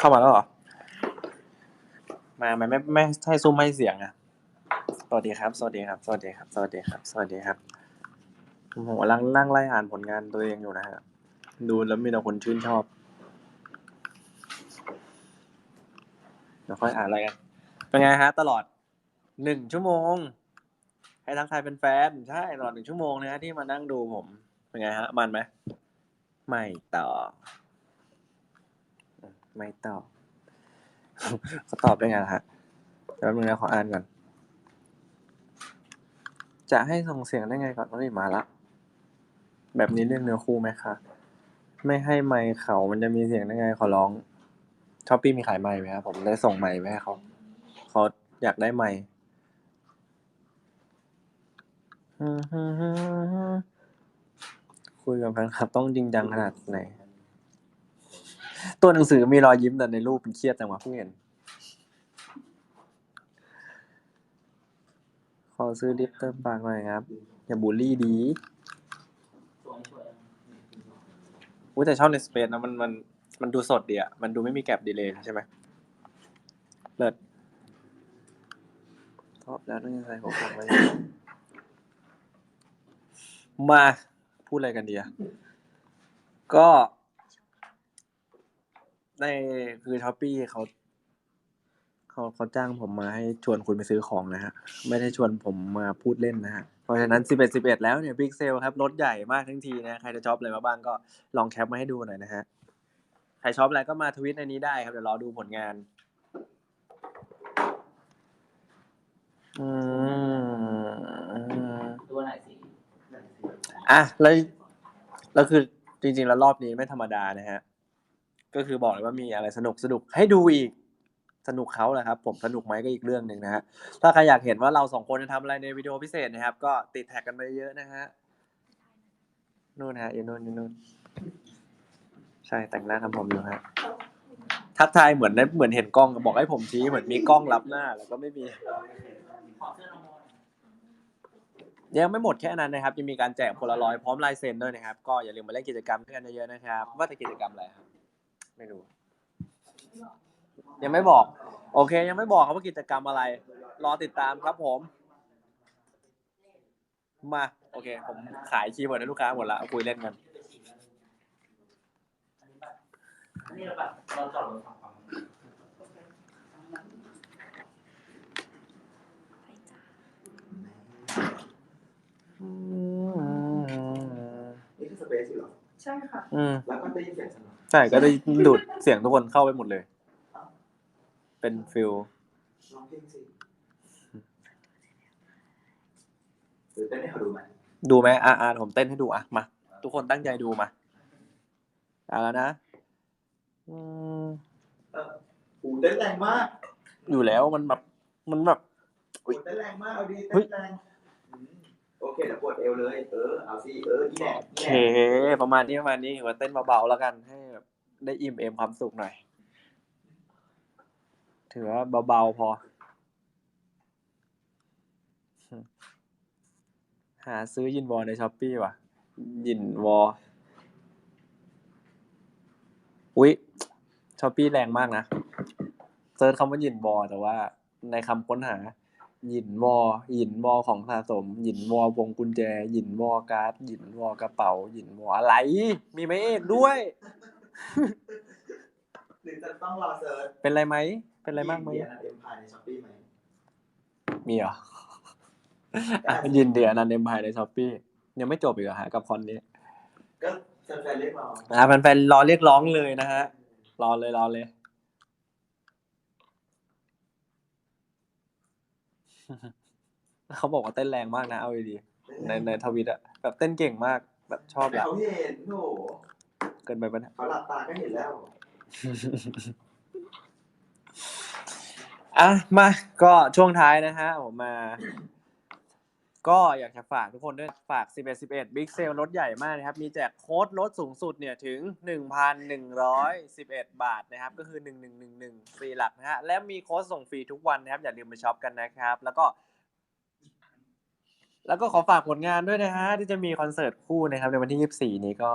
เข้ามาแล้วเหรอ มาไหมไม่ไม่ให้ซูมให้เสียงอะ สวัสดีครับ สวัสดีครับ สวัสดีครับ สวัสดีครับ สวัสดีครับผมกำลังนั่งไล่อ่านผลงานตัวเองอยู่นะฮะ ดูแล้วมีแต่คนชื่นชอบเดี๋ยวค่อยอ่านอะไรกัน เป็นไงฮะ ตลอดหนึ่งชั่วโมง ให้ทักทายเป็นแฟนใช่ตลอดหนึ่งชั่วโมงนะฮะที่มานั่งดูผม เป็นไงฮะ มันไหม ไม่ต่อ ไม่ตอบ เขาตอบได้ไงล่ะฮะเดี๋ยวแป๊บนึงนะขออ่านก่อน จะให้ส่งเสียงได้ไงก่อนว่ามาละ แบบนี้เรียกเนื้อคู่ไหมคะ ไม่ให้ไมค์เขามันจะมีเสียงได้ไงขอร้องช้อปปี้มีขายไมค์ไหมครับผมได้ส่งไมค์ไปให้เขาเขาอยากได้ไมค์คุยกับแฟนคลับต้องจริงจังขนาดไหน ตัวหนังสือมีรอยยิ้มแต่ในรูปเป็นเครียดจังวะเพิ่งเห็นขอซื้อลิปเติมปากหน่อยครับ อย่าบูลลี่ดีอุ้ยแต่ชอบในสเปซนะมันมันมันดูสดดีอะมันดูไม่มีแกลบดีเลยใช่ไหมเลิศชอบแล้วต้องยังไงผมฟังไว้มาพูดอะไรกันดีอะก็ ในคือช้อปปี้เขาเขาเขาจ้างผมมาให้ชวนคุณไปซื้อของนะฮะ ไม่ได้ชวนผมมาพูดเล่นนะฮะ เพราะฉะนั้นสิบเอ็ดสิบเอ็ดแล้วเนี่ยบิ๊กเซลครับรถใหญ่มากทั้งทีนะ ใครจะช็อปอะไรมาบ้างก็ลองแคปมาให้ดูหน่อยนะฮะ ใครช็อปอะไรก็มาทวิตในนี้ได้ครับ เดี๋ยวรอดูผลงาน อืมตัวไหนสิอะแล้วแล้วคือจริงๆแล้วรอบนี้ไม่ธรรมดานะฮะ ก็คือบอกเลยว่ามีอะไรสนุกสนุกให้ดูอีกสนุกเขาแหละครับ ผมสนุกไหมก็อีกเรื่องหนึ่งนะฮะถ้าใครอยากเห็นว่าเราสองคนจะทำอะไรในวิดีโอพิเศษนะครับ ก็ติดแท็กกันไปเยอะนะฮะนู่นฮะอยู่นู่นอยู่นู่นใช่แต่งหน้าทำผมอยู่ฮะทักทายเหมือนได้เหมือนเห็นกล้องบอกให้ผมชี้เหมือนมีกล้องรับหน้า แล้วก็ไม่มียังไม่หมดแค่นั้นนะครับยังมีการแจกโพลารอยพร้อมลายเซ็นด้วยนะครับ ก็อย่าลืมมาเล่นกิจกรรมด้วยกันเยอะๆนะครับ ว่าแต่กิจกรรมอะไรครับ ไม่รู้ ยังไม่บอก โอเค ยังไม่บอกครับว่ากิจกรรมอะไร รอติดตามครับผม มา โอเค ผมขายคีย์เวิร์ดให้ลูกค้าหมดละเอาคุยเล่นกันอันนี้เราแบบเราจอดรถฝั่งฝั่งนี่คือสเปซอยู่เหรอ ใช่ค่ะ อืมแล้วก็ได้ยินเสียงฉันเหรอใช่ก็ได้ดูดเสียงทุกคนเข้าไปหมดเลย เป็นฟิลลองเพลงสิหรือเต้นให้เขาดูไหมดูไหมอ่าอ่าผมเต้นให้ดูอะมาทุกคนตั้งใจดูมาเอาแล้วนะอืมเออหูเต้นแรงมากอยู่แล้วมันแบบมันแบบหูเต้นแรงมากเอาดีเฮ้เต้ยนแรงอืม โอเคเดี๋ยวปวดเอวเลย เออ เอาสิเออนี่แหละโอนี่เค แหละประมาณนี้ประมาณนี้ว่าเต้นเบาๆแล้วกันให้แบบได้อิ่มเอมความสุขหน่อย ถือว่าเบาๆพอ หาซื้อยินวอลในช้อปปี้ว่ะ ยินวอลอุ๊ยช้อปปี้แรงมากนะเซิร์ชคำว่ายินวอลแต่ว่าในคำค้นหา หยินวอหยินวอของสะสม หยินวอวงกุญแจ หยินวอการ์ด หยินวอกระเป๋า หยินวออะไร มีไหมเอกด้วย หรือจะต้องรอเซิร์ชเป็นไรไหม เป็นไรมากไหม เดียร์เอ็มพายในช้อปปี้ไหมมีเหรออะยินเดียนันเอ็มพายในช้อปปี้ยังไม่จบอีกเหรอฮะกับคอนนี้ก็แฟนๆเรียกเราอ่าแฟนๆรอเรียกร้องเลยนะฮะ รอเลยรอเลย เขาบอกว่าเต้นแรงมากนะเอาดีๆในในทวิตอะแบบเต้นเก่งมากแบบชอบแต่อะเขาเห็นโหเกินไปปะเนี่ยเขาหลับตาก็เห็นแล้วอะมาก็ช่วงท้ายนะฮะผมมา ก็อยากจะฝากทุกคนด้วยฝาก 11 11 Big Sale ลดใหญ่มากนะครับ มีแจกโค้ดลดสูงสุดเนี่ยถึง 1,111 บาทนะครับ ก็คือ 1111ฟรีหลักนะฮะ และมีโค้ดส่งฟรีทุกวันนะครับ อย่าลืมไปช็อปกันนะครับ แล้วก็ แล้วก็ขอฝากผลงานด้วยนะฮะ ที่จะมีคอนเสิร์ตคู่นะครับ ในวันที่ 24 นี้ก็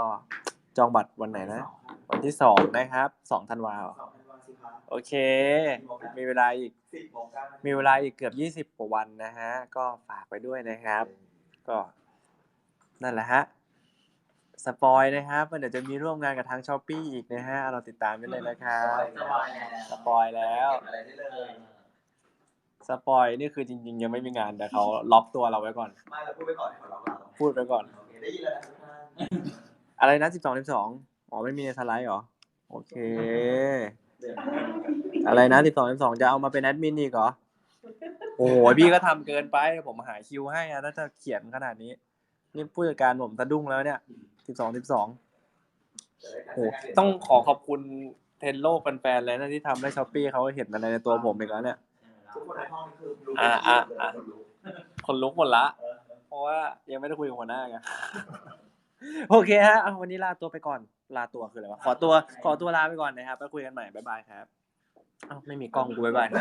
จองบัตรวันไหนนะ วันที่สองนะครับสองธันวาคม สองพันวันสิครับโอเค มีเวลาอีก สิบโมงเก้านาทีมีเวลาอีกเกือบยี่สิบ20 กว่าวันนะฮะ ก็ฝากไปด้วยนะครับ ก็นั่นแหละฮะ สปอยนะครับว่าเดี๋ยวจะมีร่วมงานกับทางช้อปปี้อีกนะฮะ เราติดตามไปเลยนะครับ สบายแล้วสปอยแล้ว เก็บอะไรได้เลย สปอยนี่คือจริงๆ ยังไม่มีงานแต่เขาล็อกตัวเราไว้ก่อน ไม่เราพูดไปก่อนให้เขาล็อกเราพูดไปก่อน โอเคได้ยินแล้วนะทุกท่าน อะไรนะสิบสองสิบสองอ๋อ ไม่มีในสไลด์เหรอ โอเค อะไรนะสิบสองสิบสองจะเอามาเป็นแอดมินอีกเหรอ โอ้โหพี่ก็ทำเกินไปผมหาคิวให้อะถ้าจะเขียนขนาดนี้ นี่ผู้จัดการผมสะดุ้งแล้วเนี่ยสิบสองสิบสองโอ้โหต้องขอขอบคุณเทนโลกแฟนๆเลยนะที่ทำให้ช้อปปี้เขาเห็นอะไรในตัวผมอีกแล้วเนี่ย ทุกคนในห้องนี่คือรู้อ่าอ่าอ่าคนรู้คนลุกหมดละ เพราะว่ายังไม่ได้คุยกับหัวหน้าไง โอเคฮะเอาวันนี้ลาตัวไปก่อน ลาตัวคืออะไรวะขอตัวขอตัวลาไปก่อนนะครับไปคุยกันใหม่บ๊ายบายครับเอ้าไม่มีกล้องกูบ๊ายบายไหน